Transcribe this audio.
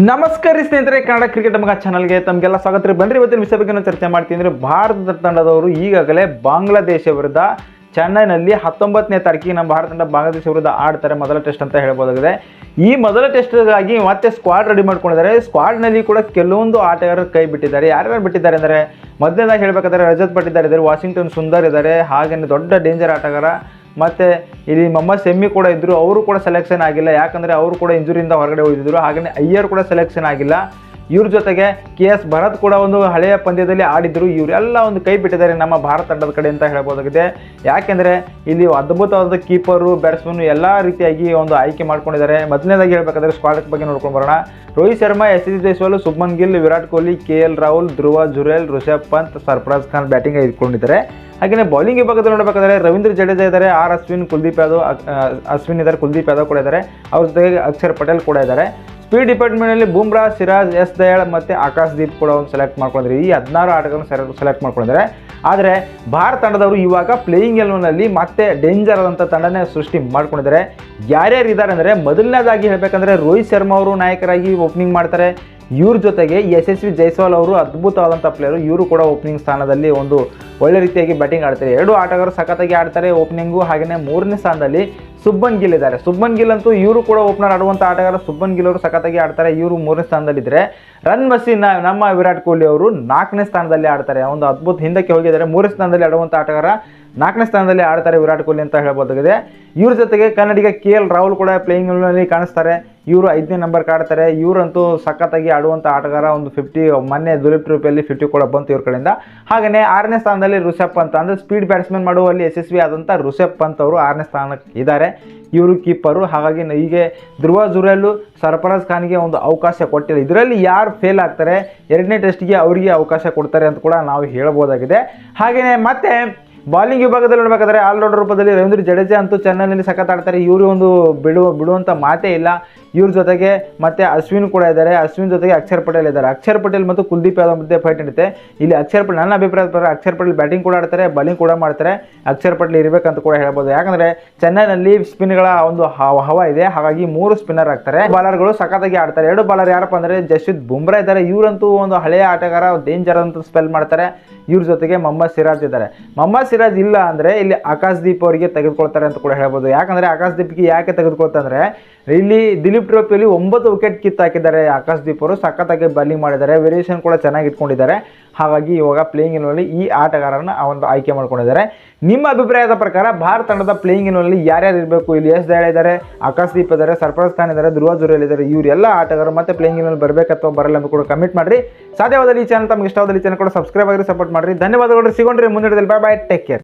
ನಮಸ್ಕಾರ ಸ್ನೇಹಿತರೆ, ಕನ್ನಡ ಕ್ರಿಕೆಟ್ ಮಗ ಚಾನಲ್ಗೆ ತಮಗೆಲ್ಲ ಸ್ವಾಗತ ರೀ. ಬನ್ರಿ, ಇವತ್ತಿನ ವಿಷಯ ಬಗ್ಗೆ ಚರ್ಚೆ ಮಾಡ್ತೀನಿ ಅಂದರೆ ಭಾರತದ ತಂಡದವರು ಈಗಾಗಲೇ ಬಾಂಗ್ಲಾದೇಶ ವಿರುದ್ಧ ಚೆನ್ನೈನಲ್ಲಿ ಹತ್ತೊಂಬತ್ತನೇ ತಾರೀಕಿಗೆ ನಮ್ಮ ಭಾರತ ತಂಡ ಬಾಂಗ್ಲಾದೇಶ ವಿರುದ್ಧ ಆಡ್ತಾರೆ. ಮೊದಲ ಟೆಸ್ಟ್ ಅಂತ ಹೇಳ್ಬೋದಾಗಿದೆ. ಈ ಮೊದಲ ಟೆಸ್ಟ್ಗಾಗಿ ಮತ್ತೆ ಸ್ಕ್ವಾಡ್ ರೆಡಿ ಮಾಡ್ಕೊಂಡಿದ್ದಾರೆ. ಸ್ಕ್ವಾಡ್ನಲ್ಲಿ ಕೂಡ ಕೆಲವೊಂದು ಆಟಗಾರರು ಕೈ ಬಿಟ್ಟಿದ್ದಾರೆ. ಯಾರ್ಯಾರು ಬಿಟ್ಟಿದ್ದಾರೆ ಅಂದರೆ ಮೊದಲನೇದಾಗಿ ಹೇಳಬೇಕಾದ್ರೆ ರಜತ್ ಪಟ್ಟಿದ್ದಾರೆ ಇದ್ದಾರೆ. ವಾಷಿಂಗ್ಟನ್ ಸುಂದರ್ ಇದ್ದಾರೆ. ಹಾಗೆಯೇ ದೊಡ್ಡ ಡೇಂಜರ್ ಆಟಗಾರ ಮತ್ತು ಇಲ್ಲಿ ಮೊಹಮ್ಮದ್ ಸೆಮ್ಮಿ ಕೂಡ ಇದ್ದರು ಅವರು ಕೂಡ ಸೆಲೆಕ್ಷನ್ ಆಗಿಲ್ಲ. ಯಾಕಂದರೆ ಅವರು ಕೂಡ ಇಂಜುರಿಯಿಂದ ಹೊರಗಡೆ ಉಳಿದಿದ್ದರು ಹಾಗೆಯೇ ಅಯ್ಯರ್ ಕೂಡ ಸೆಲೆಕ್ಷನ್ ಆಗಿಲ್ಲ. ಇವ್ರ ಜೊತೆಗೆ ಕೆ ಎಸ್ ಭರತ್ ಕೂಡ ಒಂದು ಹಳೆಯ ಪಂದ್ಯದಲ್ಲಿ ಆಡಿದ್ರು. ಇವರೆಲ್ಲ ಒಂದು ಕೈ ಬಿಟ್ಟಿದ್ದಾರೆ ನಮ್ಮ ಭಾರತ ತಂಡದ ಕಡೆ ಅಂತ ಹೇಳ್ಬೋದಾಗಿದೆ. ಯಾಕೆಂದರೆ ಇಲ್ಲಿ ಅದ್ಭುತವಾದ ಕೀಪರು, ಬ್ಯಾಟ್ಸ್ಮನ್ ಎಲ್ಲ ರೀತಿಯಾಗಿ ಒಂದು ಆಯ್ಕೆ ಮಾಡ್ಕೊಂಡಿದ್ದಾರೆ. ಮೊದಲನೇದಾಗಿ ಹೇಳ್ಬೇಕಾದ್ರೆ ಸ್ಕ್ವಾಡ್ ಬಗ್ಗೆ ನೋಡ್ಕೊಂಡು ಬರೋಣ. Rohit Sharma, S S Jaiswal Shubman Gill, Virat Kohli, K L Rahul, Dhruv Jurel Rishabh Pant Sarfaraz Khan batting ಇಟ್ಕೊಂಡಿದ್ದಾರೆ. ಹಾಗೆಯೇ ಬೌಲಿಂಗ್ ವಿಭಾಗದಲ್ಲಿ ನೋಡಬೇಕಾದ್ರೆ ರವೀಂದ್ರ ಜಡೇಜಾ ಇದ್ದಾರೆ, ಆರ್ ಅಶ್ವಿನ್, ಕುಲ್ದೀಪ್ ಯಾದವ್ ಅಶ್ವಿನ್ ಇದ್ದಾರೆ, ಕುಲ್ದೀಪ್ ಯಾದವ್ ಕೂಡ ಇದ್ದಾರೆ. ಅವ್ರ ಜೊತೆಗೆ ಅಕ್ಷರ್ ಪಟೇಲ್ ಕೂಡ ಇದ್ದಾರೆ. ಸ್ಪೀಡ್ ಡಿಪಾರ್ಟ್ಮೆಂಟಲ್ಲಿ ಬುಮ್ರಾ, ಸಿರಾಜ್, ಎಸ್ ದಯಾಳ್ ಮತ್ತು ಆಕಾಶ್ ದೀಪ್ ಕೂಡ ಒಂದು ಸೆಲೆಕ್ಟ್ ಮಾಡ್ಕೊಂಡಿದ್ದಾರೆ ಈ ಹದಿನಾರು ಆಟಗಳನ್ನು ಸೆಲೆಕ್ಟ್ ಮಾಡ್ಕೊಂಡಿದ್ದಾರೆ. ಆದರೆ ಭಾರತ ತಂಡದವರು ಇವಾಗ ಪ್ಲೇಯಿಂಗ್ ಎಲ್ವನಲ್ಲಿ ಮತ್ತೆ ಡೇಂಜರ್ ಆದಂಥ ತಂಡನೇ ಸೃಷ್ಟಿ ಮಾಡ್ಕೊಂಡಿದ್ದಾರೆ. ಯಾರ್ಯಾರು ಇದ್ದಾರೆ ಅಂದರೆ ಮೊದಲನೇದಾಗಿ ಹೇಳಬೇಕಂದ್ರೆ ರೋಹಿತ್ ಶರ್ಮಾ ಅವರು ನಾಯಕರಾಗಿ ಓಪನಿಂಗ್ ಮಾಡ್ತಾರೆ. ಇವ್ರ ಜೊತೆಗೆ ಯಶಸ್ವಿ ಜೈಸ್ವಾಲ್ ಅವರು ಅದ್ಭುತವಾದಂಥ ಪ್ಲೇಯರು ಇವರು ಕೂಡ ಓಪನಿಂಗ್ ಸ್ಥಾನದಲ್ಲಿ ಒಂದು ಒಳ್ಳೆ ರೀತಿಯಾಗಿ ಬ್ಯಾಟಿಂಗ್ ಆಡ್ತಾರೆ. ಎರಡು ಆಟಗಾರರು ಸಖತ್ತಾಗಿ ಆಡ್ತಾರೆ ಓಪನಿಂಗು ಹಾಗೆಯೇ ಮೂರನೇ ಸ್ಥಾನದಲ್ಲಿ ಸುಬ್ಬನ್ ಗಿಲ್ ಇದ್ದಾರೆ. ಸುಬ್ಬನ್ ಗಿಲ್ ಅಂತೂ ಇವರು ಕೂಡ ಓಪನರ್ ಆಡುವಂಥ ಆಟಗಾರ. ಸುಬ್ಬನ್ ಗಿಲ್ ಅವರು ಸಖತ್ತಾಗಿ ಆಡ್ತಾರೆ. ಇವರು ಮೂರನೇ ಸ್ಥಾನದಲ್ಲಿದ್ದರೆ ರನ್ ಮಸೀನ್ ನಮ್ಮ ವಿರಾಟ್ ಕೊಹ್ಲಿ ಅವರು ನಾಲ್ಕನೇ ಸ್ಥಾನದಲ್ಲಿ ಆಡ್ತಾರೆ. ಒಂದು ಅದ್ಭುತ ಹಿಂದಕ್ಕೆ ಹೋಗಿದ್ದಾರೆ. ಮೂರನೇ ಸ್ಥಾನದಲ್ಲಿ ಆಡುವಂಥ ಆಟಗಾರ ನಾಲ್ಕನೇ ಸ್ಥಾನದಲ್ಲಿ ಆಡ್ತಾರೆ ವಿರಾಟ್ ಕೊಹ್ಲಿ ಅಂತ ಹೇಳ್ಬೋದಾಗಿದೆ. ಇವ್ರ ಜೊತೆಗೆ ಕನ್ನಡಿಗ ಕೆ ರಾಹುಲ್ ಕೂಡ ಪ್ಲೇಯಿಂಗ್ನಲ್ಲಿ ಕಾಣಿಸ್ತಾರೆ. ಇವರು ಐದನೇ ನಂಬರ್ ಕಾಡ್ತಾರೆ. ಇವರಂತೂ ಸಖತ್ತಾಗಿ ಆಡುವಂಥ ಆಟಗಾರ, ಒಂದು ಫಿಫ್ಟಿ ಮೊನ್ನೆ ದುಲೀಪ್ ಟ್ರೂಪಿಯಲ್ಲಿ ಫಿಫ್ಟಿ ಕೂಡ ಬಂತು ಇವ್ರ ಕಡೆಯಿಂದ. ಹಾಗೆಯೇ ಆರನೇ ಸ್ಥಾನದಲ್ಲಿ ಋಷಭ್ ಪಂತ್, ಅಂದರೆ ಸ್ಪೀಡ್ ಬ್ಯಾಟ್ಸ್ಮನ್ ಮಾಡುವಲ್ಲಿ ಯಶಸ್ವಿ ಆದಂಥ ಋಷಭ್ ಪಂತ್ ಅವರು ಆರನೇ ಸ್ಥಾನಕ್ಕೆ ಇದ್ದಾರೆ. ಇವರು ಕೀಪರು ಹಾಗಾಗಿ ಹೀಗೆ ಧ್ರುವ ಜುರೇಲು ಸರ್ಫರಾಜ್ ಖಾನ್ಗೆ ಒಂದು ಅವಕಾಶ ಕೊಟ್ಟಿಲ್ಲ. ಇದರಲ್ಲಿ ಯಾರು ಫೇಲ್ ಆಗ್ತಾರೆ? ಎರಡನೇ ಟೆಸ್ಟ್ಗೆ ಅವರಿಗೆ ಅವಕಾಶ ಕೊಡ್ತಾರೆ ಅಂತ ಕೂಡ ನಾವು ಹೇಳ್ಬೋದಾಗಿದೆ. ಹಾಗೆಯೇ ಮತ್ತೆ ಬಾಲಿಂಗ್ ವಿಭಾಗದಲ್ಲಿ ನೋಡಬೇಕಾದ್ರೆ ಆಲ್ರೌಂಡರ್ ರೂಪದಲ್ಲಿ ರವೀಂದ್ರ ಜಡೇಜಾ ಅಂತೂ ಚೆನ್ನೈನಲ್ಲಿ ಸಖತ್ ಆಡ್ತಾರೆ. ಇವರು ಒಂದು ಬಿಡುವ ಬಿಡುವಂಥ ಮಾತೇ ಇಲ್ಲ. ಇವ್ರ ಜೊತೆಗೆ ಮತ್ತೆ ಅಶ್ವಿನ್ ಕೂಡ ಇದ್ದಾರೆ. ಅಶ್ವಿನ್ ಜೊತೆಗೆ ಅಕ್ಷರ್ ಪಟೇಲ್ ಇದ್ದಾರೆ. ಅಕ್ಷರ್ ಪಟೇಲ್ ಮತ್ತು ಕುಲ್ದೀಪ್ ಯಾದವ್ ಮಧ್ಯೆ ಫೈಟ್ ನಡೀತೆ. ಇಲ್ಲಿ ಅಕ್ಷರ್ ಪಟೇಲ್ ನನ್ನ ಅಭಿಪ್ರಾಯದ ಪ್ರಕಾರ ಅಕ್ಷರ್ ಪಟೇಲ್ ಬ್ಯಾಟಿಂಗ್ ಕೂಡ ಆಡ್ತಾರೆ ಬೌಲಿಂಗ್ ಕೂಡ ಮಾಡ್ತಾರೆ. ಅಕ್ಷರ್ ಪಟೇಲ್ ಇರಬೇಕಂತ ಕೂಡ ಹೇಳ್ಬೋದು. ಯಾಕಂದ್ರೆ ಚೆನ್ನೈನಲ್ಲಿ ಸ್ಪಿನ್ಗಳ ಒಂದು ಹವ ಇದೆ. ಹಾಗಾಗಿ ಮೂರು ಸ್ಪಿನ್ನರ್ ಆಗ್ತಾರೆ. ಬಾಲರ್ಗಳು ಸಖತ್ತಾಗಿ ಆಡ್ತಾರೆ. ಎರಡು ಬಾಲರ್ ಯಾರಪ್ಪ ಅಂದ್ರೆ ಜಸ್ವಿತ್ ಬುಮ್ರಾ ಇದ್ದಾರೆ. ಇವರಂತೂ ಒಂದು ಹಳೆಯ ಆಟಗಾರ ಡೇಂಜರ್ ಅಂತ ಸ್ಪೆಲ್ ಮಾಡ್ತಾರೆ. ಇವ್ರ ಜೊತೆಗೆ ಮೊಹಮ್ಮದ್ ಸಿರಾಜ್ ಇದ್ದಾರೆ. ಮೊಹಮ್ಮದ್ ಸಿರಾಜ್ ಇಲ್ಲ ಅಂದ್ರೆ ಇಲ್ಲಿ ಆಕಾಶ್ ದೀಪ್ ಅವರಿಗೆ ತೆಗೆದುಕೊಳ್ತಾರೆ ಅಂತ ಕೂಡ ಹೇಳ್ಬೋದು. ಯಾಕಂದ್ರೆ ಆಕಾಶ್ ದೀಪ್ಗೆ ಯಾಕೆ ತೆಗೆದುಕೊಳ್ತಾರೆ ಇಲ್ಲಿ ದಿಲೀಪ್ ಟ್ರೋಫಿಯಲ್ಲಿ ಒಂಬತ್ತು ವಿಕೆಟ್ ಕಿತ್ತಾಕಿದ್ದಾರೆ ಆಕಾಶ್ ದೀಪ್ ಅವರು. ಸಖತ್ತಾಗಿ ಬಲ್ಲಿಂಗ್ ಮಾಡಿದ್ದಾರೆ. ವೇರಿಯೇಷನ್ ಕೂಡ ಚೆನ್ನಾಗಿ ಇಟ್ಕೊಂಡಿದ್ದಾರೆ. ಹಾಗಾಗಿ ಇವಾಗ ಪ್ಲೇಯಿಂಗ್ ಇನ್ನಲ್ಲಿ ಈ ಆಟಗಾರರನ್ನು ಒಂದು ಆಯ್ಕೆ ಮಾಡ್ಕೊಂಡಿದ್ದಾರೆ. ನಿಮ್ಮ ಅಭಿಪ್ರಾಯದ ಪ್ರಕಾರ ಭಾರತ ತಂಡದ ಪ್ಲೇಯಿಂಗ್ ಇನ್ನಲ್ಲಿ ಯಾರ್ಯಾರು ಇರಬೇಕು? ಇಲ್ಲಿ ಎಸ್ ದಯಾಳ ಇದ್ದಾರೆ, ಆಕಾಶ್ ದೀಪ್ ಇದ್ದಾರೆ ಸರ್ಫರಾಜ್ ಖಾನ್ ಇದ್ದಾರೆ, ಧ್ರುವ ಜುರೇಲ್ ಇದ್ದಾರೆ. ಇವರೆಲ್ಲ ಆಟಗಾರರು ಮತ್ತೆ ಪ್ಲೇಯಿಂಗ್ ಇನ್ನಲ್ಲಿ ಬರಬೇಕು ಅಥವಾ ಬರಲ್ಲ ಅಂತ ಕೂಡ ಕಮೆಂಟ್ ಮಾಡಿರಿ. ಸಾಧ್ಯವಾದಲ್ಲಿ ಈ ಚಾನಲ್ ತಮಗೆ ಇಷ್ಟವಾದಲ್ಲಿ ಚಾನಲ್ ಕೂಡ ಸಬ್ಸ್ಕ್ರೈಬ್ ಆಗಿ ಸಪೋರ್ಟ್ ಮಾಡಿರಿ. ಧನ್ಯವಾದಗಳು. ಸಿಗೋಣ್ರಿ ಮುಂದಿಡದಲ್ಲಿ ಬಾಯ್ ಬಾಯ್ ಟೇಕ್ ಕೇರ್